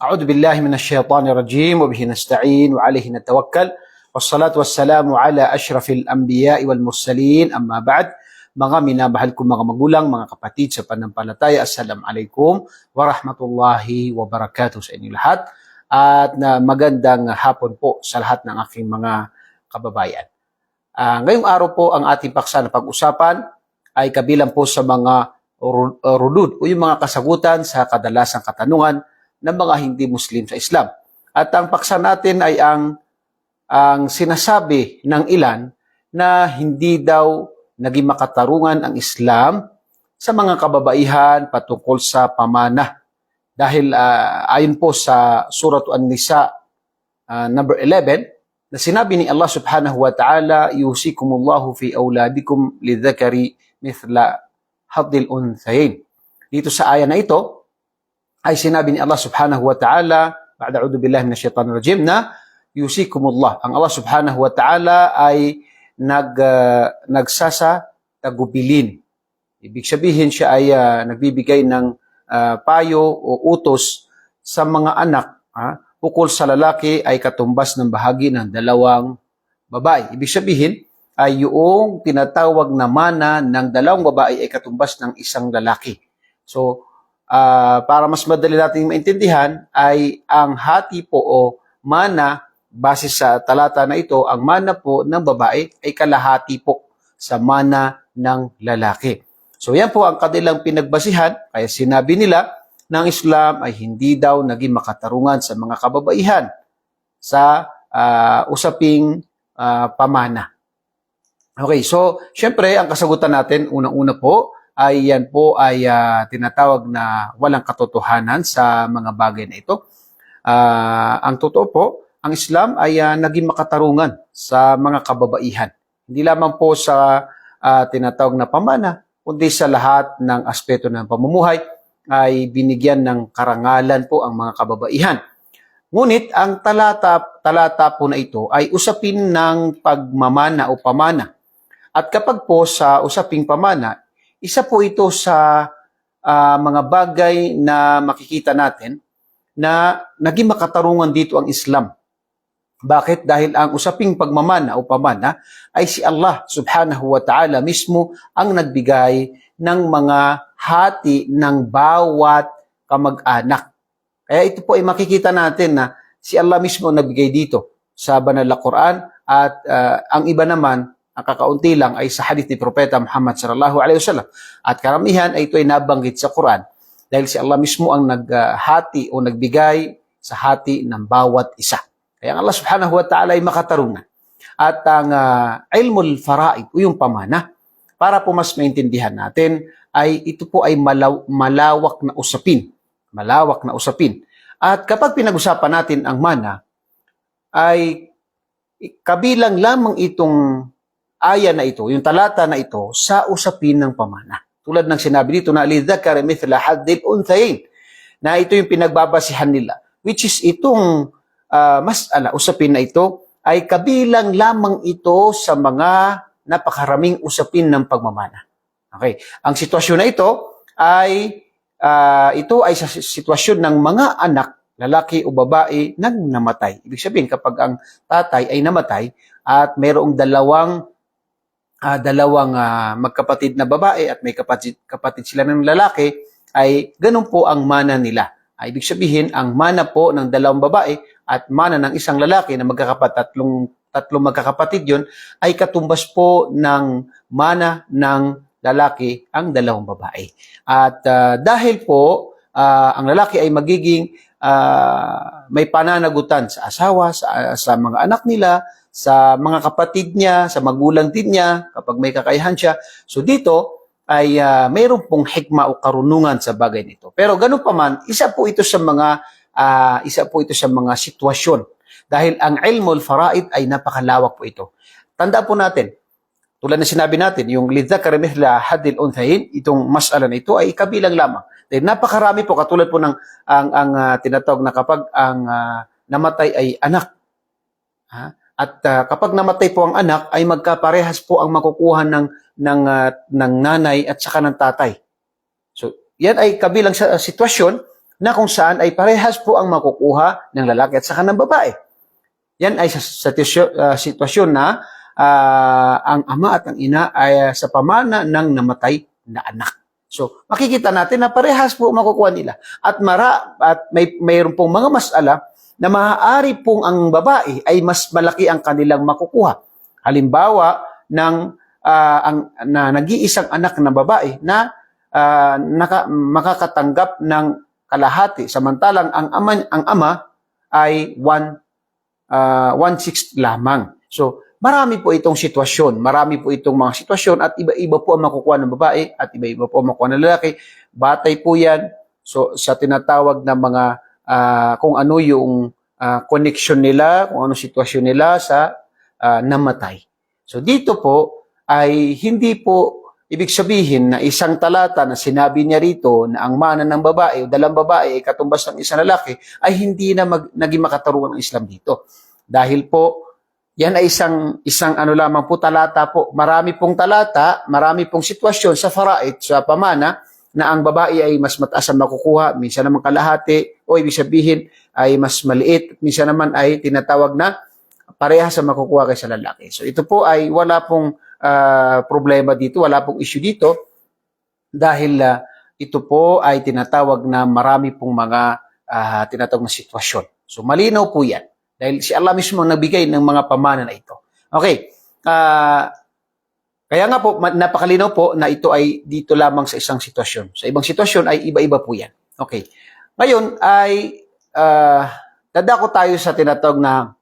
أعوذ بالله من الشيطان الرجيم وبه نستعين وعليه نتوكل والصلاة والسلام على أشرف الأنبياء والمرسلين أما بعد mga minamahal kong mga magulang, mga kapatid sa panampalataya, Assalamualaikum warahmatullahi wabarakatuh sa inyo lahat at na magandang hapon po sa lahat ng aking mga kababayan. Ah, ngayong araw po ang ating paksa na pag-usapan ay kabilang po sa mga ru- uh, rudud o yung mga kasagutan sa kadalasang katanungan ng mga hindi Muslim sa Islam. At ang paksa natin ay ang ang sinasabi ng ilan na hindi daw naging makatarungan ang Islam sa mga kababaihan patungkol sa pamana. Dahil ah, ayon po sa Surat An-Nisa ah, number 11 na sinabi ni Allah Subhanahu wa Ta'ala yusikumullahu fi auladikum lidhakari mithla hadil unthayin. Dito sa aya na ito ay sinabi ni Allah Subhanahu wa Ta'ala ba'da a'udhu billahi minasyaitanir rajim na yusikumullah. Ang Allah Subhanahu wa Ta'ala ay nag uh, nagsasa tagubilin. Ibig sabihin siya ay ah, nagbibigay ng ah, payo o utos sa mga anak ha, ukol sa lalaki ay katumbas ng bahagi ng dalawang babae. Ibig sabihin ay yung tinatawag na mana ng dalawang babae ay katumbas ng isang lalaki. So, ah, para mas madali nating maintindihan ay ang hati po o mana base sa talata na ito, ang mana po ng babae ay kalahati po sa mana ng lalaki. So yan po ang kanilang pinagbasihan, kaya sinabi nila ng Islam ay hindi daw naging makatarungan sa mga kababaihan sa ah, usaping ah, pamana. Okay, so syempre ang kasagutan natin unang-una po ay yan po ay ah, tinatawag na walang katotohanan sa mga bagay na ito. Ah, ang totoo po, ang Islam ay ah, naging makatarungan sa mga kababaihan. Hindi lamang po sa ah, tinatawag na pamana, kundi sa lahat ng aspeto ng pamumuhay ay binigyan ng karangalan po ang mga kababaihan. Ngunit ang talata, talata po na ito ay usapin ng pagmamana o pamana. At kapag po sa usaping pamana, isa po ito sa ah, mga bagay na makikita natin na naging makatarungan dito ang Islam. Bakit? Dahil ang usaping pagmamana o pamana ay si Allah subhanahu wa ta'ala mismo ang nagbigay ng mga hati ng bawat kamag-anak. Kaya ito po ay makikita natin na si Allah mismo ang nagbigay dito sa banal na Quran at ah, ang iba naman kakaunti lang ay sa hadith ni Propeta Muhammad sallallahu alaihi wasallam. At karamihan ay ito ay nabanggit sa Quran dahil si Allah mismo ang naghati o nagbigay sa hati ng bawat isa. Kaya ang Allah subhanahu wa ta'ala ay makatarungan. At ang ah, ilmul faraid o yung pamana, para po mas maintindihan natin, ay ito po ay malaw- malawak na usapin. Malawak na usapin. At kapag pinag-usapan natin ang mana, ay kabilang lamang itong aya na ito, yung talata na ito, sa usapin ng pamana. Tulad ng sinabi dito na lidhakar mithla haddil unthayin, na ito yung pinagbabasihan nila, which is itong ah, uh, mas ala, usapin na ito, ay kabilang lamang ito sa mga napakaraming usapin ng pagmamana. Okay. Ang sitwasyon na ito ay uh, ito ay sa sitwasyon ng mga anak, lalaki o babae nang namatay. Ibig sabihin kapag ang tatay ay namatay at mayroong dalawang ah, dalawang ah, magkapatid na babae at may kapatid kapatid sila ng lalaki ay ganun po ang mana nila. Ah, ibig sabihin ang mana po ng dalawang babae at mana ng isang lalaki na magkakapat tatlong tatlong magkakapatid yon ay katumbas po ng mana ng lalaki ang dalawang babae. At ah, dahil po ah, ang lalaki ay magiging ah, may pananagutan sa asawa, sa, sa mga anak nila, sa mga kapatid niya, sa magulang din niya, kapag may kakayahan siya. So dito ay ah, mayroon pong hikma o karunungan sa bagay nito. Pero ganun pa man, isa po ito sa mga ah, isa po ito sa mga sitwasyon. Dahil ang ilmul faraid ay napakalawak po ito. Tanda po natin, tulad na sinabi natin, yung lidhakar mithla hadil unthayin, itong masala na ito ay kabilang lamang. Dahil napakarami po, katulad po ng ang, ang ah, tinatawag na kapag ang ah, namatay ay anak. Ha? At ah, kapag namatay po ang anak, ay magkaparehas po ang makukuha ng, ng, ah, ng nanay at saka ng tatay. So, yan ay kabilang sa ah, sitwasyon na kung saan ay parehas po ang makukuha ng lalaki at saka ng babae. Yan ay sa, sa ah, sitwasyon na ah, ang ama at ang ina ay ah, sa pamana ng namatay na anak. So, makikita natin na parehas po makukuha nila. At mara at may mayroon pong mga masala na maaari pong ang babae ay mas malaki ang kanilang makukuha. Halimbawa ng ah, ang na nag-iisang anak na babae na ah, naka, makakatanggap ng kalahati samantalang ang ama ang ama ay one uh, one-sixth lamang. So, marami po itong sitwasyon. Marami po itong mga sitwasyon at iba-iba po ang makukuha ng babae at iba-iba po ang makukuha ng lalaki. Batay po yan. So, sa tinatawag na mga ah, kung ano yung ah, connection nila, kung ano sitwasyon nila sa ah, namatay. So, dito po ay hindi po ibig sabihin na isang talata na sinabi niya rito na ang mana ng babae o dalang babae ay katumbas ng isang lalaki ay hindi na mag, naging makatarungan ng Islam dito. Dahil po, yan ay isang, isang ano lamang po talata po. Marami pong talata, marami pong sitwasyon sa faraid, sa pamana, na ang babae ay mas mataas ang makukuha, minsan naman kalahati, o ibig sabihin ay mas maliit, minsan naman ay tinatawag na pareha sa makukuha kaysa lalaki. So ito po ay wala pong ah, problema dito, wala pong issue dito dahil ah, ito po ay tinatawag na marami pong mga ah, tinatawag na sitwasyon. So malinaw po yan dahil si Allah mismo ang nagbigay ng mga pamana na ito. Okay. ah, kaya nga po, napakalinaw po na ito ay dito lamang sa isang sitwasyon. Sa ibang sitwasyon ay iba-iba po yan. Okay. Ngayon ay ah, dadako tayo sa tinatawag na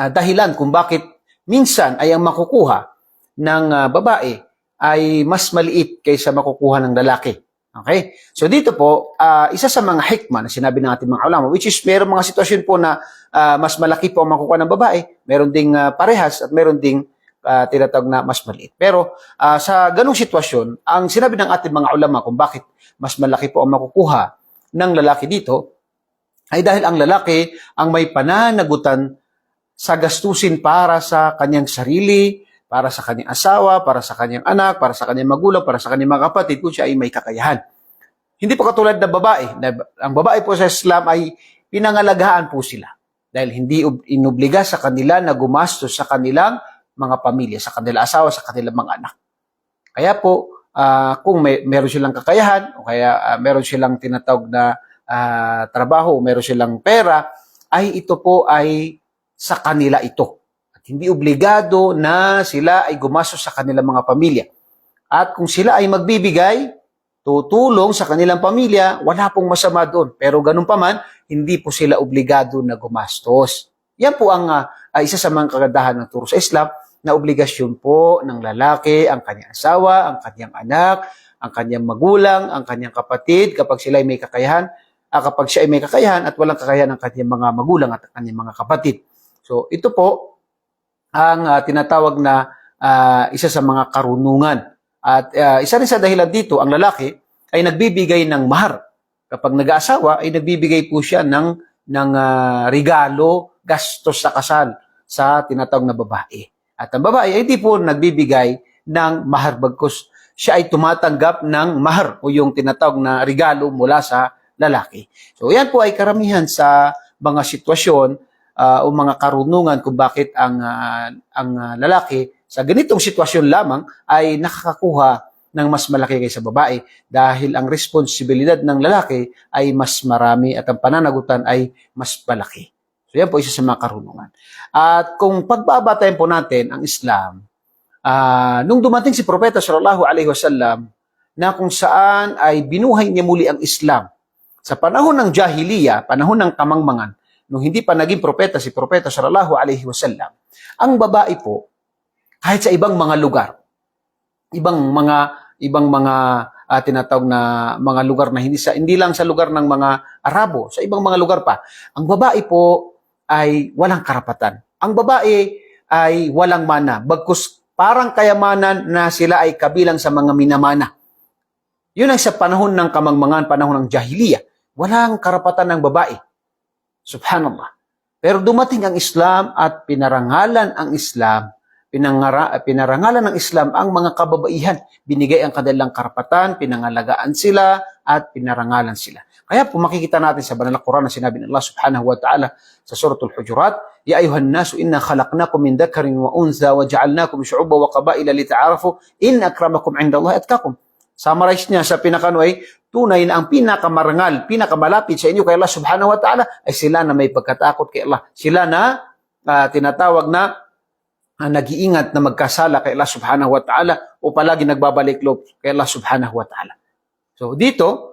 ah, dahilan kung bakit minsan ay ang makukuha ng ah, babae ay mas maliit kaysa makukuha ng lalaki. Okay? So dito po, ah, isa sa mga hikmah na sinabi ng ating mga ulama, which is meron mga sitwasyon po na ah, mas malaki po ang makukuha ng babae, meron ding ah, parehas at meron ding ah, tinatawag na mas maliit. Pero ah, sa ganong sitwasyon, ang sinabi ng ating mga ulama kung bakit mas malaki po ang makukuha ng lalaki dito, ay dahil ang lalaki ang may pananagutan sa gastusin para sa kanyang sarili, para sa kanyang asawa, para sa kanyang anak, para sa kanyang magulang, para sa kanyang mga kapatid, kung siya ay may kakayahan. Hindi po katulad ng babae. Na, ang babae po sa Islam ay pinangalagaan po sila. Dahil hindi ob- inobliga sa kanila na gumastos sa kanilang mga pamilya, sa kanilang asawa, sa kanilang mga anak. Kaya po, ah, kung may, meron silang kakayahan, o kaya ah, meron silang tinatawag na ah, trabaho, meron silang pera, ay ito po ay sa kanila ito. At hindi obligado na sila ay gumastos sa kanilang mga pamilya. At kung sila ay magbibigay, tutulong sa kanilang pamilya, wala pong masama doon. Pero ganun pa man, hindi po sila obligado na gumastos. Yan po ang ah, isa sa mga kagandahan ng turo sa Islam na obligasyon po ng lalaki, ang kanyang asawa, ang kanyang anak, ang kanyang magulang, ang kanyang kapatid, kapag sila ay may kakayahan, ah, kapag siya ay may kakayahan at walang kakayahan ng kanyang mga magulang at ang kanyang mga kapatid. So ito po ang ah, tinatawag na ah, isa sa mga karunungan. At ah, isa rin sa dahilan dito, ang lalaki ay nagbibigay ng mahar. Kapag nag-aasawa, ay nagbibigay po siya ng, ng ah, regalo, gastos sa kasal sa tinatawag na babae. At ang babae ay hindi po nagbibigay ng mahar bagkus siya ay tumatanggap ng mahar o yung tinatawag na regalo mula sa lalaki. So yan po ay karamihan sa mga sitwasyon ah, o mga karunungan kung bakit ang ah, ang ah, lalaki sa ganitong sitwasyon lamang ay nakakakuha ng mas malaki kaysa babae dahil ang responsibilidad ng lalaki ay mas marami at ang pananagutan ay mas malaki. So yan po isa sa mga karunungan. At kung pagbabatayin po natin ang Islam, ah, nung dumating si Propeta sallallahu alaihi wasallam na kung saan ay binuhay niya muli ang Islam sa panahon ng jahiliya, panahon ng kamangmangan, nung hindi pa naging propeta si Propeta sallallahu alaihi wasallam, ang babae po kahit sa ibang mga lugar, ibang mga ibang mga ah, tinatawag na mga lugar na hindi sa hindi lang sa lugar ng mga Arabo, sa ibang mga lugar pa. Ang babae po ay walang karapatan. Ang babae ay walang mana, bagkus parang kayamanan na sila ay kabilang sa mga minamana. Yun ang sa panahon ng kamangmangan, panahon ng jahiliya. Walang karapatan ng babae. Subhanallah. Pero dumating ang Islam at pinarangalan ang Islam pinangara, pinarangalan ng Islam ang mga kababaihan. Binigay ang kanilang karapatan, pinangalagaan sila, at pinarangalan sila. Kaya po makikita natin sa banal na Quran na sinabi ng Allah subhanahu wa ta'ala sa suratul Hujurat, Ya ayuhan nasu inna khalaqnakum min dhakarin wa untha wa ja'alnakum syu'uba wa qabaila lita'arafu in akramakum 'inda Allah atqakum. Summarize niya sa pinakano ay tunay na ang pinakamarangal, pinakamalapit sa inyo kay Allah subhanahu wa ta'ala ay sila na may pagkatakot kay Allah. Sila na ah, tinatawag na ah, nag-iingat na magkasala kay Allah subhanahu wa ta'ala o palagi nagbabalik loob kay Allah subhanahu wa ta'ala. So dito,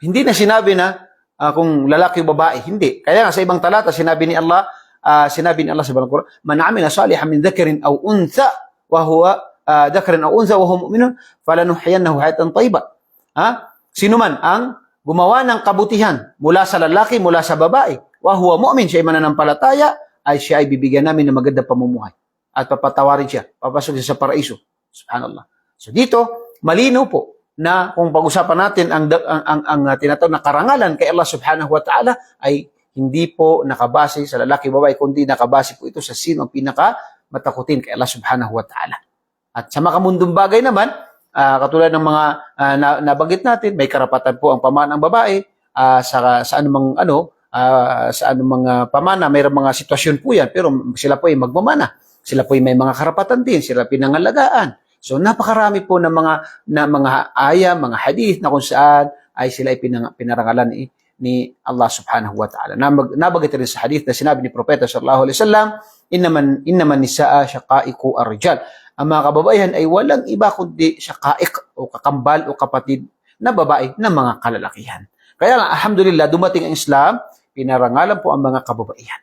hindi na sinabi na ah, kung lalaki o babae, hindi. Kaya nga sa ibang talata sinabi ni Allah, ah, sinabi ni Allah sa Quran, man amila salihan min dhakarin aw untha wa huwa ah, dhakarin aw untha wa huwa mu'minun falanuhyiyannahu hayatan tayyiba. Ha? Sino man ang gumawa ng kabutihan mula sa lalaki, mula sa babae, wa huwa mu'min, siya ay mananampalataya, ay siya ay bibigyan namin ng magandang pamumuhay. At papatawarin siya, papasok siya sa paraiso. Subhanallah. So dito, malinaw po na kung pag-usapan natin ang, ang, ang, ang uh, tinatawag na karangalan kay Allah subhanahu wa ta'ala ay hindi po nakabase sa lalaki babae, kundi nakabase po ito sa sino ang pinaka matakutin kay Allah subhanahu wa ta'ala. At sa makamundong bagay naman, ah, katulad ng mga ah, na, nabanggit natin, may karapatan po ang pamana ng babae ah, sa, sa anumang ano, ah, sa anumang ah, pamana, mayroong mga sitwasyon po yan, pero sila po ay magmamana. Sila po ay may mga karapatan din, sila pinangalagaan. So napakarami po ng mga na mga aya, mga hadith na kung saan ay sila ay pinarangalan ni, ni Allah subhanahu wa ta'ala. Nabag, nabagat rin sa hadith na sinabi ni Propeta sallallahu alaihi wasallam, innaman innaman nisaa syaqaiqu arjal. Ang mga kababaihan ay walang iba kundi syaqaiq o kakambal o kapatid na babae na mga kalalakihan. Kaya lang, alhamdulillah, dumating ang Islam, pinarangalan po ang mga kababaihan.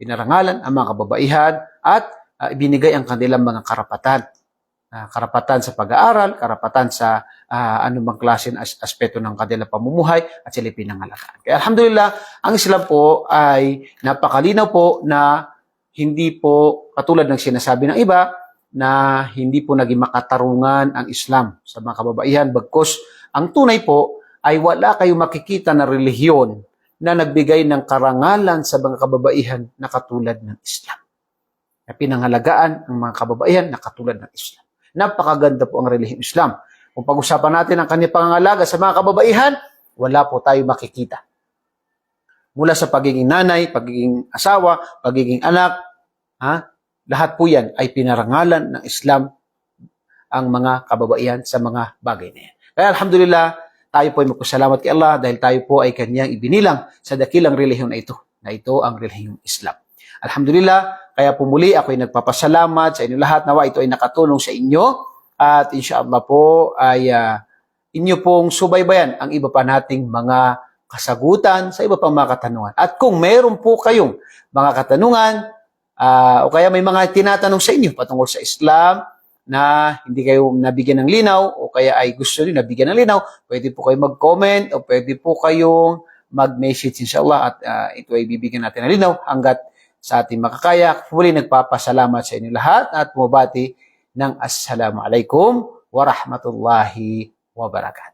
Pinarangalan ang mga kababaihan at uh, ibinigay ang kanilang mga karapatan uh, karapatan sa pag-aaral, karapatan sa uh, anumang klase ng as- aspeto ng kanilang pamumuhay at sila pinangalagaan. Kaya alhamdulillah, ang Islam po ay napakalinaw po na hindi po katulad ng sinasabi ng iba na hindi po naging makatarungan ang Islam sa mga kababaihan bagkus ang tunay po ay wala kayong makikita na relihiyon na nagbigay ng karangalan sa mga kababaihan na katulad ng Islam. Na pinangalagaan ang mga kababaihan na katulad ng Islam. Napakaganda po ang relihiyong Islam. Kung pag-usapan natin ang kanyang pangangalaga sa mga kababaihan, wala po tayo makikita. Mula sa pagiging nanay, pagiging asawa, pagiging anak, ha? lahat po yan ay pinarangalan ng Islam ang mga kababaihan sa mga bagay na yan. Kaya alhamdulillah, tayo po ay magpasalamat kay Allah dahil tayo po ay kanyang ibinilang sa dakilang relihiyon na ito, na ito ang relihiyong Islam. Alhamdulillah, kaya po muli ako ay nagpapasalamat sa inyo lahat nawa ito ay nakatulong sa inyo at inshallah po ay uh, inyo pong subaybayan ang iba pa nating mga kasagutan sa iba pang mga katanungan. At kung meron po kayong mga katanungan uh, o kaya may mga tinatanong sa inyo patungkol sa Islam na hindi kayo nabigyan ng linaw o kaya ay gusto niyo nabigyan ng linaw, pwede po kayo mag-comment o pwede po kayong mag-message inshallah at uh, ito ay bibigyan natin ng linaw hanggat sa ating makakaya. Muli nagpapasalamat sa inyo lahat at bumabati ng Assalamualaikum warahmatullahi wabarakatuh.